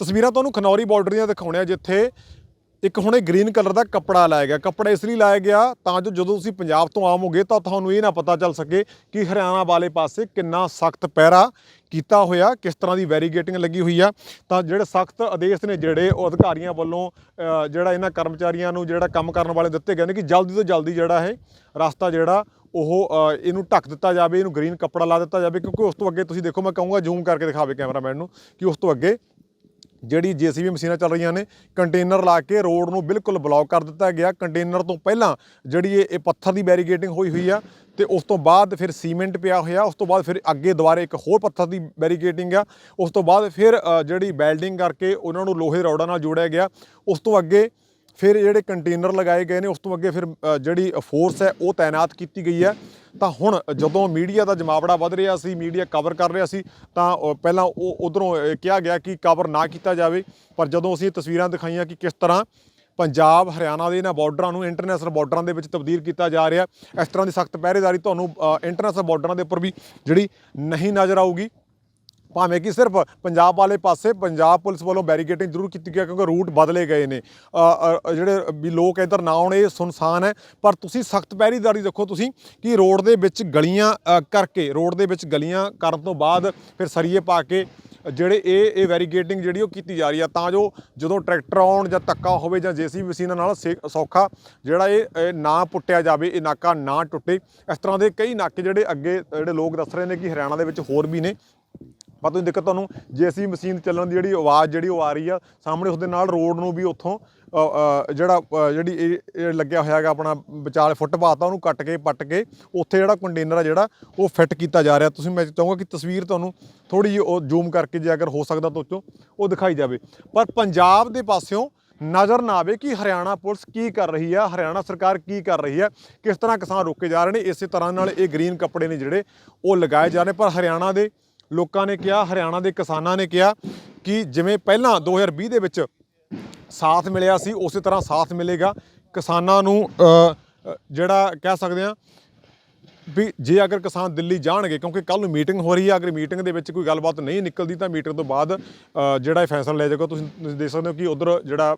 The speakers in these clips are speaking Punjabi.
ਤਸਵੀਰਾਂ ਤੁਹਾਨੂੰ ਖਨੌਰੀ ਬਾਰਡਰ ਦੀਆਂ ਆ, ਜਿੱਥੇ ਇੱਕ ਹੁਣੇ ਗ੍ਰੀਨ ਕਲਰ ਦਾ ਕੱਪੜਾ ਲਾਇਆ ਗਿਆ। ਕੱਪੜਾ ਇਸ ਲਈ ਲਾਇਆ ਗਿਆ ਤਾਂ ਜੋ ਜਦੋਂ ਤੁਸੀਂ ਪੰਜਾਬ ਤੋਂ ਆਵੋਗੇ ਤਾਂ ਤੁਹਾਨੂੰ ਇਹ ਨਾ ਪਤਾ ਚੱਲ ਸਕੇ ਕਿ ਹਰਿਆਣਾ ਵਾਲੇ ਪਾਸੇ ਕਿੰਨਾ ਸਖਤ ਪਹਿਰਾ ਕੀਤਾ ਹੋਇਆ, ਕਿਸ ਤਰ੍ਹਾਂ ਦੀ ਵੈਰੀਗੇਟਿੰਗ ਲੱਗੀ ਹੋਈ ਆ। ਤਾਂ ਜਿਹੜੇ ਸਖਤ ਆਦੇਸ਼ ਨੇ, ਜਿਹੜੇ ਉਹ ਅਧਿਕਾਰੀਆਂ ਵੱਲੋਂ ਜਿਹੜਾ ਇਹਨਾਂ ਕਰਮਚਾਰੀਆਂ ਨੂੰ ਜਿਹੜਾ ਕੰਮ ਕਰਨ ਵਾਲੇ ਦਿੱਤੇ ਗਏ ਨੇ ਕਿ ਜਲਦੀ ਤੋਂ ਜਲਦੀ ਜਿਹੜਾ ਹੈ ਰਸਤਾ ਜਿਹੜਾ ਉਹ ਇਹਨੂੰ ਢੱਕ ਦਿੱਤਾ ਜਾਵੇ, ਇਹਨੂੰ ਗ੍ਰੀਨ ਕੱਪੜਾ ਲਾ ਦਿੱਤਾ ਜਾਵੇ, ਕਿਉਂਕਿ ਉਸ ਤੋਂ ਅੱਗੇ ਤੁਸੀਂ ਦੇਖੋ, ਮੈਂ ਕਹੂੰਗਾ ਜ਼ੂਮ ਕਰਕੇ ਦਿਖਾਵੇ ਕੈਮਰਾਮੈਨ ਨੂੰ ਕਿ ਉਸ ਤੋਂ ਅੱਗੇ ਜਿਹੜੀ ਜੀਸੀਬੀ ਮਸ਼ੀਨਾਂ ਚੱਲ ਰਹੀਆਂ ਨੇ, ਕੰਟੇਨਰ ਲਾ ਕੇ ਰੋਡ ਨੂੰ ਬਿਲਕੁਲ ਬਲੌਕ ਕਰ ਦਿੱਤਾ ਗਿਆ। ਕੰਟੇਨਰ ਤੋਂ ਪਹਿਲਾਂ ਜਿਹੜੀ ਇਹ ਇਹ ਪੱਥਰ ਦੀ ਬੈਰੀਗੇਟਿੰਗ ਹੋਈ ਹੋਈ ਆ ਤੇ ਉਸ ਤੋਂ ਬਾਅਦ ਫਿਰ ਸੀਮੈਂਟ ਪਿਆ ਹੋਇਆ, ਉਸ ਤੋਂ ਬਾਅਦ ਫਿਰ ਅੱਗੇ ਦੁਬਾਰੇ ਇੱਕ ਹੋਰ ਪੱਥਰ ਦੀ ਬੈਰੀਗੇਟਿੰਗ ਆ, ਉਸ ਤੋਂ ਬਾਅਦ ਫਿਰ ਜਿਹੜੀ ਬੈਲਡਿੰਗ ਕਰਕੇ ਉਹਨਾਂ ਨੂੰ ਲੋਹੇ ਰੋਡਾਂ ਨਾਲ ਜੋੜਿਆ ਗਿਆ। ਉਸ ਤੋਂ ਅੱਗੇ ਫਿਰ ਜਿਹੜੇ ਕੰਟੇਨਰ ਲਗਾਏ ਗਏ ਨੇ, ਉਸ ਤੋਂ ਅੱਗੇ ਫਿਰ ਜਿਹੜੀ ਫੋਰਸ ਹੈ, ਉਹ ਤਾਇਨਾਤ ਕੀਤੀ ਗਈ ਹੈ। ਤਾਂ ਹੁਣ ਜਦੋਂ ਮੀਡੀਆ ਦਾ ਜਮਾਵੜਾ ਵੱਧ ਰਿਹਾ ਸੀ, ਮੀਡੀਆ ਕਵਰ ਕਰ ਰਿਹਾ ਸੀ, ਤਾਂ ਪਹਿਲਾਂ ਉਹ ਉਧਰੋਂ ਕਿਹਾ ਗਿਆ ਕਿ ਕਵਰ ਨਾ ਕੀਤਾ ਜਾਵੇ। ਪਰ ਜਦੋਂ ਅਸੀਂ ਇਹ ਤਸਵੀਰਾਂ ਦਿਖਾਈਆਂ ਕਿ ਕਿਸ ਤਰ੍ਹਾਂ ਪੰਜਾਬ, ਹਰਿਆਣਾ ਦੇ ਇਹਨਾਂ ਬਾਰਡਰਾਂ ਨੂੰ ਇੰਟਰਨੈਸ਼ਨਲ ਬਾਰਡਰਾਂ ਦੇ ਵਿੱਚ ਤਬਦੀਲ ਕੀਤਾ ਜਾ ਰਿਹਾ, ਇਸ ਤਰ੍ਹਾਂ ਦੀ ਸਖਤ ਪਹਿਰੇਦਾਰੀ ਤੁਹਾਨੂੰ ਇੰਟਰਨੈਸ਼ਨਲ ਬਾਰਡਰਾਂ ਦੇ ਉੱਪਰ ਵੀ ਜਿਹੜੀ ਨਹੀਂ ਨਜ਼ਰ ਆਊਗੀ। ਭਾਵੇਂ ਕਿ ਸਿਰਫ ਪੰਜਾਬ ਵਾਲੇ ਪਾਸੇ ਪੰਜਾਬ ਪੁਲਿਸ ਵੱਲੋਂ ਬੈਰੀਕੇਡਿੰਗ ਜ਼ਰੂਰ ਕੀਤੀ ਗਈ ਕਿਉਂਕਿ ਰੂਟ ਬਦਲੇ ਗਏ ਨੇ। ਜਿਹੜੇ ਵੀ ਲੋਕ ਇੱਧਰ ਨਾ ਆਉਣ, ਇਹ ਸੁਨਸਾਨ ਹੈ। ਪਰ ਤੁਸੀਂ ਸਖਤ ਪਹਿਰੀਦਾਰੀ ਦੇਖੋ ਤੁਸੀਂ ਕਿ ਰੋਡ ਦੇ ਵਿੱਚ ਗਲੀਆਂ ਕਰਕੇ ਰੋਡ ਦੇ ਵਿੱਚ ਗਲੀਆਂ ਕਰਨ ਤੋਂ ਬਾਅਦ ਫਿਰ ਸਰੀਏ ਪਾ ਕੇ ਜਿਹੜੇ ਇਹ ਇਹ ਵੈਰੀਗੇਟਿੰਗ ਜਿਹੜੀ ਉਹ ਕੀਤੀ ਜਾ ਰਹੀ ਆ। ਤਾਂ ਜੋ ਜਦੋਂ ਟਰੈਕਟਰ ਆਉਣ ਜਾਂ ਧੱਕਾ ਹੋਵੇ ਜਾਂ ਜੀਸੀਬੀ ਮਸ਼ੀਨਾਂ ਨਾਲ, ਸੇ- ਸੌਖਾ ਜਿਹੜਾ ਇਹ ਨਾ ਪੁੱਟਿਆ ਜਾਵੇ, ਇਹ ਨਾਕਾ ਨਾ ਟੁੱਟੇ। ਇਸ ਤਰ੍ਹਾਂ ਦੇ ਕਈ ਨਾਕੇ ਜਿਹੜੇ ਅੱਗੇ, ਜਿਹੜੇ ਲੋਕ ਦੱਸ ਰਹੇ ਨੇ ਕਿ ਹਰਿਆਣਾ ਦੇ ਵਿੱਚ ਹੋਰ ਵੀ ਨੇ। ਪਰ ਤੁਸੀਂ ਦੇਖੋ ਤੁਹਾਨੂੰ ਜੇਸੀ ਮਸ਼ੀਨ ਚੱਲਣ ਦੀ ਜਿਹੜੀ ਆਵਾਜ਼ ਜਿਹੜੀ ਉਹ ਆ ਰਹੀ ਆ, ਸਾਹਮਣੇ ਉਸਦੇ ਨਾਲ ਰੋਡ ਨੂੰ ਵੀ ਉੱਥੋਂ ਜਿਹੜਾ ਜਿਹੜੀ ਇਹ ਲੱਗਿਆ ਹੋਇਆ ਹੈਗਾ ਆਪਣਾ ਵਿਚਾਲੇ ਫੁੱਟਪਾਥ ਆ, ਉਹਨੂੰ ਕੱਟ ਕੇ, ਪੱਟ ਕੇ ਉੱਥੇ ਜਿਹੜਾ ਕੰਟੇਨਰ ਆ ਜਿਹੜਾ, ਉਹ ਫਿੱਟ ਕੀਤਾ ਜਾ ਰਿਹਾ। ਤੁਸੀਂ ਮੈਂ ਚਾਹੂੰਗਾ ਕਿ ਤਸਵੀਰ ਤੁਹਾਨੂੰ ਥੋੜੀ ਜਿਹੀ ਉਹ ਜ਼ੂਮ ਕਰਕੇ ਜੇ ਅਗਰ ਹੋ ਸਕਦਾ ਤਾਂ ਉੱਚੋਂ ਉਹ ਦਿਖਾਈ ਜਾਵੇ। ਪਰ ਪੰਜਾਬ ਦੇ ਪਾਸਿਓਂ ਨਜ਼ਰ ਨਾ ਆਵੇ ਕਿ ਹਰਿਆਣਾ ਪੁਲਿਸ ਕੀ ਕਰ ਰਹੀ ਆ, ਹਰਿਆਣਾ ਸਰਕਾਰ ਕੀ ਕਰ ਰਹੀ ਹੈ ਕਿਸ ਤਰ੍ਹਾਂ ਕਿਸਾਨ ਰੋਕੇ ਜਾ ਰਹੇ ਨੇ, ਇਸੇ ਤਰ੍ਹਾਂ ਨਾਲ ਇਹ ਗ੍ਰੀਨ ਕੱਪੜੇ ਨੇ ਜਿਹੜੇ ਉਹ ਲਗਾਏ ਜਾ ਰਹੇ ਪਰ ਹਰਿਆਣਾ ਦੇ ਲੋਕਾਂ ਨੇ ਕਿਹਾ, ਹਰਿਆਣਾ ਦੇ ਕਿਸਾਨਾਂ ਨੇ ਕਿਹਾ ਕਿ ਜਿਵੇਂ ਪਹਿਲਾਂ 2020 ਦੇ ਵਿੱਚ ਸਾਥ ਮਿਲਿਆ ਸੀ, ਉਸੇ ਤਰ੍ਹਾਂ ਸਾਥ ਮਿਲੇਗਾ। ਕਿਸਾਨਾਂ ਨੂੰ ਜਿਹੜਾ ਕਹਿ ਸਕਦੇ ਆ ਵੀ ਜੇ ਅਗਰ ਕਿਸਾਨ ਦਿੱਲੀ ਜਾਣਗੇ, ਕਿਉਂਕਿ ਕੱਲ ਨੂੰ ਮੀਟਿੰਗ ਹੋ ਰਹੀ ਹੈ ਅਗਰ ਮੀਟਿੰਗ ਦੇ ਵਿੱਚ ਕੋਈ ਗੱਲਬਾਤ ਨਹੀਂ ਨਿਕਲਦੀ, ਤਾਂ ਮੀਟਿੰਗ ਤੋਂ ਬਾਅਦ ਜਿਹੜਾ ਇਹ ਫੈਸਲਾ ਲਿਆ ਜਾਏਗਾ ਤੁਸੀਂ ਤੁਸੀਂ ਦੇਖ ਸਕਦੇ ਹੋ ਕਿ ਉਧਰ ਜਿਹੜਾ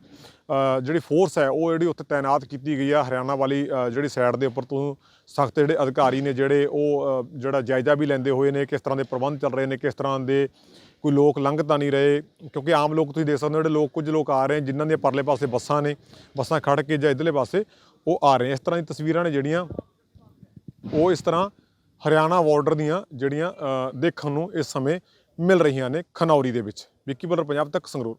ਜਿਹੜੀ ਫੋਰਸ ਹੈ, ਉਹ ਜਿਹੜੀ ਉੱਥੇ ਤਾਇਨਾਤ ਕੀਤੀ ਗਈ ਆ ਹਰਿਆਣਾ ਵਾਲੀ ਜਿਹੜੀ ਸਾਈਡ ਦੇ ਉੱਪਰ ਤੋਂ ਸਖਤ ਜਿਹੜੇ ਅਧਿਕਾਰੀ ਨੇ, ਜਿਹੜੇ ਉਹ ਜਿਹੜਾ ਜਾਇਜ਼ਾ ਵੀ ਲੈਂਦੇ ਹੋਏ ਨੇ, ਕਿਸ ਤਰ੍ਹਾਂ ਦੇ ਪ੍ਰਬੰਧ ਚੱਲ ਰਹੇ ਨੇ, ਕਿਸ ਤਰ੍ਹਾਂ ਦੇ ਕੋਈ ਲੋਕ ਲੰਘ ਤਾਂ ਨਹੀਂ ਰਹੇ, ਕਿਉਂਕਿ ਆਮ ਲੋਕ ਤੁਸੀਂ ਦੇਖ ਸਕਦੇ ਹੋ, ਜਿਹੜੇ ਲੋਕ, ਕੁਝ ਲੋਕ ਆ ਰਹੇ ਜਿਨ੍ਹਾਂ ਦੇ ਪਰਲੇ ਪਾਸੇ ਬੱਸਾਂ ਨੇ, ਬੱਸਾਂ ਖੜ ਕੇ ਜਾਂ ਇਧਰਲੇ ਪਾਸੇ ਉਹ ਆ ਰਹੇ ਇਸ ਤਰ੍ਹਾਂ ਦੀ ਤਸਵੀਰਾਂ ਨੇ ਜਿਹੜੀਆਂ ਉਹ ਇਸ ਤਰ੍ਹਾਂ ਹਰਿਆਣਾ ਬਾਰਡਰ ਦੀਆਂ ਜਿਹੜੀਆਂ ਦੇਖਣ ਨੂੰ ਇਸ ਸਮੇਂ ਮਿਲ ਰਹੀਆਂ ਨੇ ਖਨੌਰੀ ਦੇ ਵਿੱਚ। ਵਿੱਕੀ ਬਲਰ ਪੰਜਾਬ ਤੱਕ ਸੰਗਰੂਰ।